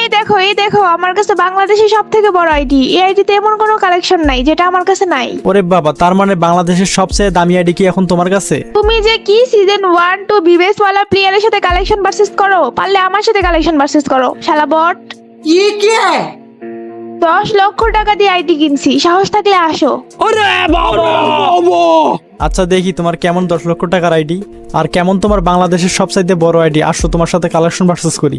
এই দেখো এই দেখো আমার কাছে বাংলাদেশের সব থেকে বড় আইডি এই আইডিতে এমন কোনো কালেকশন নাই যেটা আমার কাছে নাই। ওরে বাবা তার মানে বাংলাদেশের সবচেয়ে দামি আইডি কি এখন তোমার কাছে? তুমি যে কি সিজন ওয়ান টু বিবেস ওয়ালা প্লেয়ারের সাথে কালেকশন ভার্সেস করো পারলে আমার সাথে কালেকশন ভার্সেস করো। শালা বট। কি কে? দশ লক্ষ টাকা দিয়ে আইডি কিনছি সাহস থাকলে আসো। ওরে বাবা! আচ্ছা দেখি তোমার কেমন দশ লক্ষ টাকার আইডি আর কেমন তোমার বাংলাদেশের সবচাইতে বড় আইডি আসো তোমার সাথে কালেকশন ভার্সেস করি।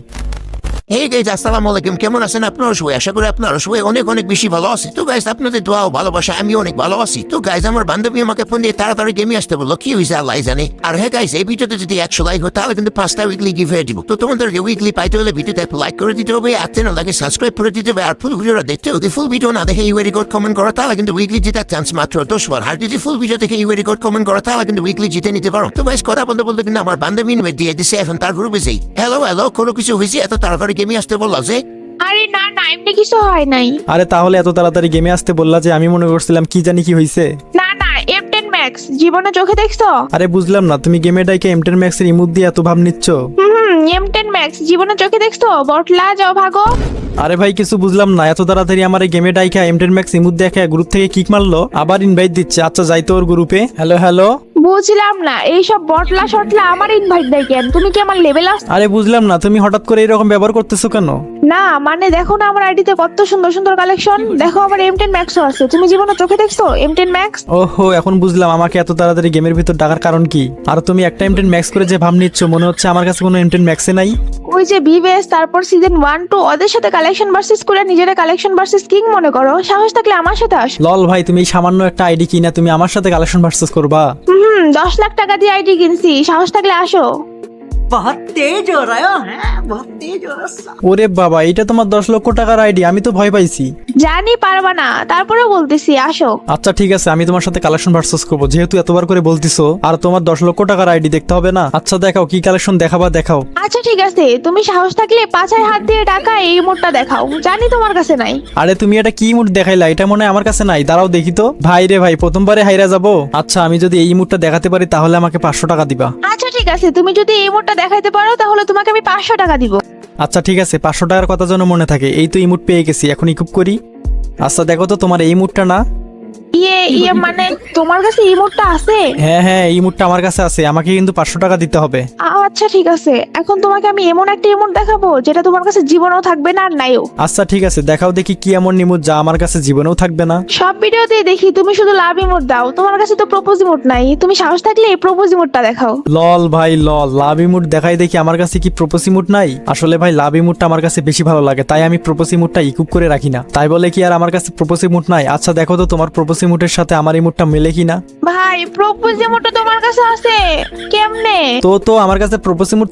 এই গাইজ আসসালামু আলাইকুম কেমন আছেন আপনারা সবাই? আশা করি আপনারা সবাই অনেক অনেক বেশি ভালো আছে। তো গাইজ আপনাদের দোয়া ও ভালোবাসা আমি অনেক ভালো আছি। তো গাইজ আমার বান্ধবী আমাকে ফোন দিয়ে তাড়াতাড়ি গেমে আসতে বলল, কি হয়েছে আল্লাহ জানে? আর হ্যাঁ গাইজ এই ভিডিওতে যদি একশো লাইক হয়, তাহলে কিন্তু পাঁচটা উইকলি গিভ হয়ে দিব। তো তোমাদের উইকলি পাইতে হলে ভিডিওতে লাইক করে দিতে হবে, আর চ্যানেলটাকে সাবস্ক্রাইব করে দিতে হবে, আর ফুল ভিডিওটা দেখতে হবে। ফুল ভিডিও না দেখে ইউ রেকর্ড কমেন্ট করা, তাহলে কিন্তু উইকলি জেতার চান্স মাত্র দশ বার। আর যদি ফুল ভিডিও দেখে ইউ রেকর্ড কমেন্ট করা, তাহলে কিন্তু উইকলি জিতে নিতে পারো। তো গাইজ কথা বলতে বলতে কিন্তু আমার বান্ধবী দিয়ে দিছে এখন তার গ্রুপে যাই। হ্যালো হ্যালো কোনো কিছু হয়েছে? এত তাড়াতাড়ি গেমে আসতে বললা যে? আরে না না এমনি কিছু হয় নাই। আরে তাহলে এত তাড়াতাড়ি গেমে আসতে বললা যে আমি মনে করছিলাম কি জানি কি হইছে। না না এফ টেন ম্যাক্স জীবনে চোখে দেখছ? আরে বুঝলাম না তুমি গেমে ডাইকে এমটেন ম্যাক্সের ইমুদ দিয়ে এত ভাব নিচ্ছ। এম টেন ম্যাক্স জীবনে চোখে দেখছ? বটলা যাও ভাগো। আরে ভাই কিছু বুঝলাম না এত তাড়াতাড়ি আমার এই গেমে এমটেন ম্যাক্স ইমুদ দেখে গ্রুপ থেকে কিক মারলো আবার ইনভাইট দিচ্ছে। আচ্ছা যাই তো ওর গ্রুপে হ্যালো হ্যালো বুঝলাম না এইসব বটলা শটলা আমার ইনভাইট দেয় কেন? তুমি কি আমার লেভেল আস আরে বুঝলাম না তুমি হঠাৎ করে এরকম ব্যবহার করতেছো কেন? না মানে দেখো না আমার আইডিতে কত সুন্দর সুন্দর কালেকশন দেখো আমার এম টেন ম্যাক্সও আছে। তুমি জীবনে চোখে দেখছ এম টেন ম্যাক্স ওহো এখন বুঝলাম আমাকে এত তাড়াতাড়ি গেমের ভিতর ডাকার কারণ কি। আর তুমি একটা এমটেন ম্যাক্স করে যে ভাব নিচ্ছ মনে হচ্ছে আমার কাছে কোনো এমটেন ম্যাক্সে নাই? ওই যে বিবেস তারপর সিজন ওয়ান টু ওদের সাথে কালেকশন ভার্সেস করে নিজেরা কালেকশন ভার্সেস কিং মনে করো। সাহস থাকলে আমার সাথে আস। লল ভাই তুমি সামান্য একটা আইডি কিনা তুমি আমার সাথে কালেকশন ভার্সেস করবা? হুম দশ লাখ টাকা দিয়ে আইডি কিনছি সাহস থাকলে আসো। बहुत तेज हो रहा है बहुत तेज हो रहा है ওরে বাবা এটা তোমার দশ লক্ষ টাকার আইডি আমি তো ভয় পাইছি জানি পারবা না তারপরেও বলতেছি আসো আচ্ছা ঠিক আছে আমি তোমার সাথে কালেকশন ভার্সেস করবো যেহেতু এতবার করে বলতিছো আর তোমার দশ লক্ষ টাকার আইডি দেখতে হবে না আচ্ছা দেখাও কি কালেকশন দেখাবা দেখাও আচ্ছা ঠিক আছে তুমি সাহস থাকলে পাছায় হাত দিয়ে টাকা এই মোটটা দেখাও জানি তোমার কাছে নাই আরে তুমি এটা কি মুড দেখাইলা এটা মনে হয় আমার কাছে নাই দাঁড়াও দেখি তো ভাই রে ভাই প্রথমবারে হাইরা যাবো আচ্ছা আমি যদি এই মুডটা দেখাতে পারি তাহলে আমাকে পাঁচশো টাকা দিবা আচ্ছা ঠিক আছে, তুমি যদি এই মোটটা দেখাইতে পারো, তাহলে তোমাকে আমি পাঁচশো টাকা দিব। আচ্ছা ঠিক আছে, পাঁচশো টাকার কথা যেন মনে থাকে, এই তো ইমুট পেয়ে গেছি, এখন ইকুপ করি। আচ্ছা দেখো তো তোমার এই মুডটা না। ইয়ে ইয়ে মানে তোমার কাছে এই মোটটা আছে? হ্যাঁ হ্যাঁ এই মুডটা আমার কাছে আছে। আমাকে কিন্তু পাঁচশো টাকা দিতে হবে। আচ্ছা ঠিক আছে। এখন তোমাকে আমি এমন একটা ইমোট দেখাবো যেটা তোমার কাছে জীবনেও থাকবে না আর নাইও। আচ্ছা ঠিক আছে। দেখাও দেখি কি এমন নিমুড যা আমার কাছে জীবনেও থাকবে না। সব ভিডিওতে দেখি তুমি শুধু লাভ ইমোট দাও। তোমার কাছে তো প্রপোজ ইমোট নাই। তুমি সাহস থাকলে এই প্রপোজ ইমোটটা দেখাও। লল ভাই লল। লাভ ইমুড দেখাই দেখি আমার কাছে কি প্রপোস ইমুড নাই? আসলে ভাই লাভ ইমুডটা আমার কাছে বেশি ভালো লাগে। তাই আমি প্রপোস ইমুডটা ইকুপ করে রাখি না। তাই বলে কি আর আমার কাছে প্রপোস ইমুড নাই? আচ্ছা দেখো তো তোমার প্রপোস সাথে আমার মেলে কি না ভাই প্রপোজ তোমার কাছে আছে? কেমনে? তো তো আমার কাছে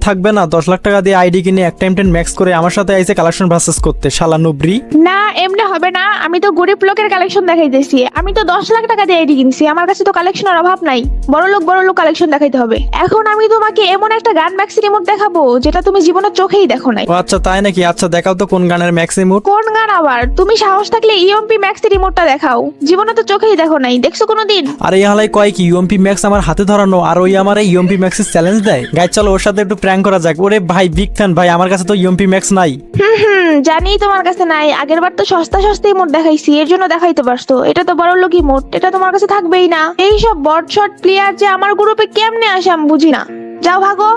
থাকবে না। দশ লাখ টাকা দিয়ে আইডি কিনে এক টাইম টেন ম্যাক্স করে আমার সাথে আইসে কালেকশন ভার্সেস করতে। শালা নুবরি। না এমনি হবে না। আমি তো গরিব লোকের কালেকশন দেখাইতেছি। আমি তো দশ লাখ টাকা দিয়ে আইডি কিনছি। আমার কাছে তো কালেকশনের অভাব নাই। বড় লোক বড় লোক কালেকশন দেখাইতে হবে। এখন আমি তোমাকে এমন একটা গান ম্যাক্সি রিমোট দেখাবো যেটা তুমি জীবনের চোখেই দেখো নাই। ও আচ্ছা তাই নাকি? আচ্ছা দেখাও তো কোন গানের ম্যাক্স ইমুড কোন গান আবার? তুমি সাহস থাকলে ইএমপি ম্যাক্সি রিমোটটা দেখাও। জীবনে তো চোখেই দেখো নাই দেখছ কোনোদিন? আর এই হালাই কয় কি ইউএমপি ম্যাক্স আমার হাতে ধরানো আর ওই আমার ইউএমপি ম্যাক্সের চ্যালেঞ্জ দেয়? গাই চলো ওর সাথে একটু প্র্যাঙ্ক করা যাক। ওরে ভাই বিগ ফ্যান ভাই আমার কাছে তো ইউএমপি ম্যাক্স নাই। হুম হুম জানি তোমার কাছে নাই। আগের বার তো সস্তা সস্তা ইমোট দেখাইছি এর জন্য দেখাইতে পারছ। এটা তো বড় লোকই ইমোট এটা তোমার কাছে থাকবেই না। এই সব বট শট প্লেয়ার যে আমার গ্রুপে কেমনে আসে আমি বুঝি না। যাও ভাগো।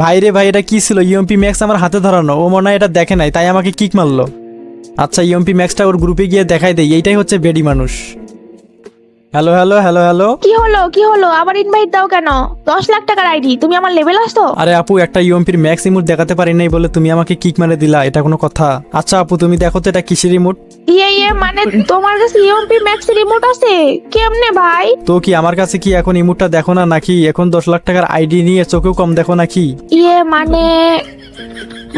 ভাই রে ভাই এটা কি ছিল? ইউএমপি ম্যাক্স আমার হাতে ধরানো। ও মনে হয় এটা দেখে নাই তাই আমাকে কিক মারলো। আচ্ছা ইউএমপি ম্যাক্সটা ওর গ্রুপে গিয়ে দেখাই দেয় এইটাই হচ্ছে বেডি মানুষ। হ্যালো হ্যালো হ্যালো হ্যালো কি হলো কি হলো? আবার ইনভাইট দাও কেন? দশ লাখ টাকার আইডি তুমি আমার লেভেল আসতো? আরে আপু একটা ইউএমপির ম্যাক্স ইমোট দেখাতে পারি নাই বলে তুমি আমাকে কিক মেরে দিলা এটা কোনো কথা। আচ্ছা আপু তুমি দেখো তো এটা কিসের ইমোট ইয়ে ইয়ে মানে তোমার কাছে ইএমপি ম্যাক্স রিমোট আছে? কেমনে ভাই? তো কি আমার কাছে কি এখন ইমোটটা দেখো না নাকি? এখন দশ লাখ টাকার আইডি নিয়ে চোখেও কম দেখো নাকি? ইয়ে মানে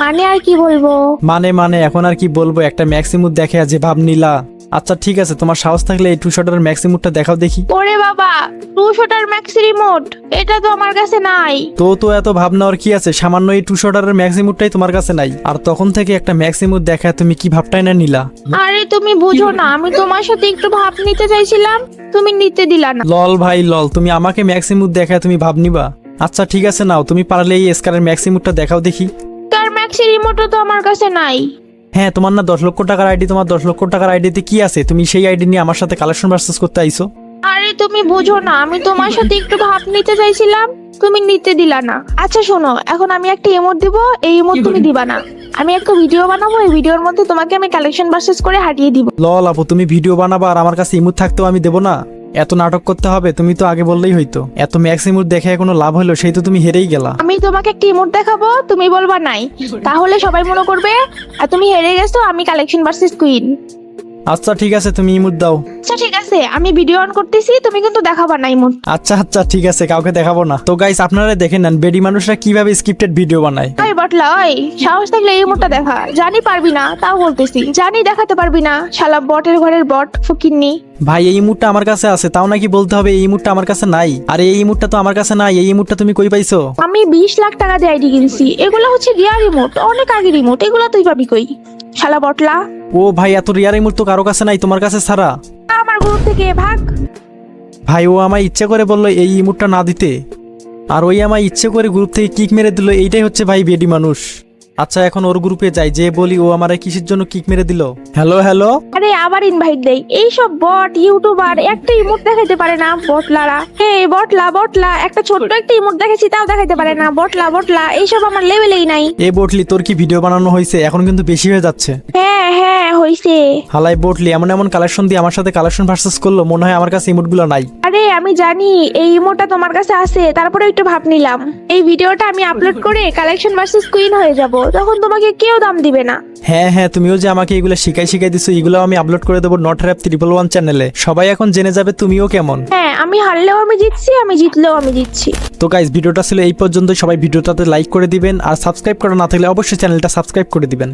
মানে আর কি বলব? মানে মানে এখন আর কি বলব একটা ম্যাক্সিমুট দেখে যে ভাব নিলা। আচ্ছা ঠিক আছে তোমার সাহস থাকলে এই টু শটার ম্যাক্সিমুটটা দেখাও দেখি। ওরে বাবা টু শটার ম্যাক্স রিমোট এটা তো আমার কাছে নাই। তো তো এত ভাবনা আর কি আছে? সামান্য এই টু শটারের ম্যাক্সিমুটটাই তোমার কাছে নাই। আর তখন থেকে একটা ম্যাক্সিমুট দেখা তুমি কি ভাবটাই না নিলা। আরে তুমি বুঝো না আমি তোমার সাথে একটু ভাব নিতে চাইছিলাম তুমি নিতে দিলা না। লল ভাই লল তুমি আমাকে ম্যাক্সিমুট দেখা তুমি ভাব নিবা। আচ্ছা ঠিক আছে নাও তুমি পারলে এই স্কারের ম্যাক্সিমুটটা দেখাও দেখি। তার গিয়ার ম্যাক্সের রিমোটও তো আমার কাছে নাই। হ্যাঁ তোমার না দশ লক্ষ টাকার আইডি তোমার দশ লক্ষ টাকার আইডিতে কি আছে? তুমি সেই আইডি নিয়ে আমার সাথে কালেকশন ভার্সেস করতে আইছো। আরে তুমি বুঝো না আমি তোমার সাথে একটু ভাব নিতে চাইছিলাম তুমি নিতে দিলা না। আচ্ছা শোনো এখন আমি একটা ইমোট দিব এই ইমোট তুমি দিবা না। আমি একটা ভিডিও বানাবো এই ভিডিওর মধ্যে তোমাকে আমি কালেকশন ভার্সেস করে হারিয়ে দিব। লল আপু তুমি ভিডিও বানাবা আর আমার কাছে ইমুট থাকতেও আমি দেবো না। এত নাটক করতে হবে, তুমি তো আগে বললেই হইতো। এত ম্যাক্স ইমুট দেখে কোনো লাভ হলো সেই তো তুমি হেরেই গেলা। আমি তোমাকে একটা ইমোট দেখাবো, তুমি বলবা নাই। তাহলে সবাই মনে করবে, আর তুমি হেরে গেছো, আমি কালেকশন ভার্সেস কুইন আচ্ছা ঠিক আছে তুমি ইমুট দাও। আচ্ছা ঠিক আছে আমি ভিডিও অন করতেছি তুমি কিন্তু দেখাবা না ইমোট আচ্ছা আচ্ছা ঠিক আছে কাউকে দেখাবো না। তো গাইস আপনারা দেখে নেন বেডি মানুষরা কীভাবে স্ক্রিপ্টেড ভিডিও বানায়। ওই বটলা ওই সাহস থাকলে এই ইমোটটা দেখা। জানি পারবি না তাও বলতেছি। জানি দেখাতে পারবি না শালা বটের ঘরের বট ফকিন্নি। ভাই এই ইমুটটা আমার কাছে আছে তাও নাকি বলতে হবে এই ইমুটটা আমার কাছে নাই? আর এই ইমুটটা তো আমার কাছে নাই এই ইমুটটা তুমি কই পাইছো? আমি বিশ লাখ টাকা দিয়ে আইডি কিনছি এগুলো হচ্ছে রিয়ার রিমোট অনেক আগে রিমোট এগুলো তুই পাবি কই? শালা বটলা। ও ভাই এত রিয়ার ইমুট তো কারও কাছে নাই তোমার কাছে ছাড়া। আমার গ্রুপ থেকে ভাগ। ভাই ও আমায় ইচ্ছে করে বলল এই ইমুটটা না দিতে। আর ওই আমায় ইচ্ছে করে গ্রুপ থেকে কিক মেরে দিল এইটাই হচ্ছে ভাই বেডি মানুষ। আচ্ছা এখন ওর গ্রুপে যাই যে বলি ও আমারে কিসের জন্য কিক মেরে দিল? হ্যালো হ্যালো আরে আবার ইনভাইট দেই। এইসব বট ইউটিউবার একটা ইমোট দেখাইতে পারে না বটলারা হে বটলা বটলা একটা ছোট্ট একটা ইমোট দেখেছি তাও দেখাইতে পারে না। বটলা বটলা এইসব আমার লেভেলেই নাই। এ বটলি তোর কি ভিডিও বানানো হয়েছে এখন কিন্তু বেশি হয়ে যাচ্ছে। হ্যাঁ হ্যাঁ হইছে। হালাই বটলি এমন এমন কালেকশন দিয়ে আমার সাথে কালেকশন ভার্সেস করল মনে হয় আমার কাছে ইমোটগুলো নাই। আরে আমি জানি এই ইমোটা তোমার কাছে আছে তারপরে একটু ভাব নিলাম। এই ভিডিওটা আমি আপলোড করে কালেকশন ভার্সেস কুইন হয়ে যাব তখন তোমাকে কেউ দাম দিবে না। হ্যাঁ হ্যাঁ তুমিও যে আমাকে এগুলো শিখাই শিখাই দিছো এগুলো আমি আপলোড করে দেবো নট র্যাপ ত্রিপল ওয়ান চ্যানেলে সবাই এখন জেনে যাবে তুমিও কেমন। হ্যাঁ আমি হারলেও আমি জিতছি আমি জিতলেও আমি জিতছি। তো গাইজ ভিডিওটা ছিল এই পর্যন্ত সবাই ভিডিওটাতে লাইক করে দিবেন আর সাবস্ক্রাইব করা না থাকলে অবশ্যই চ্যানেলটা সাবস্ক্রাইব করে দিবেন।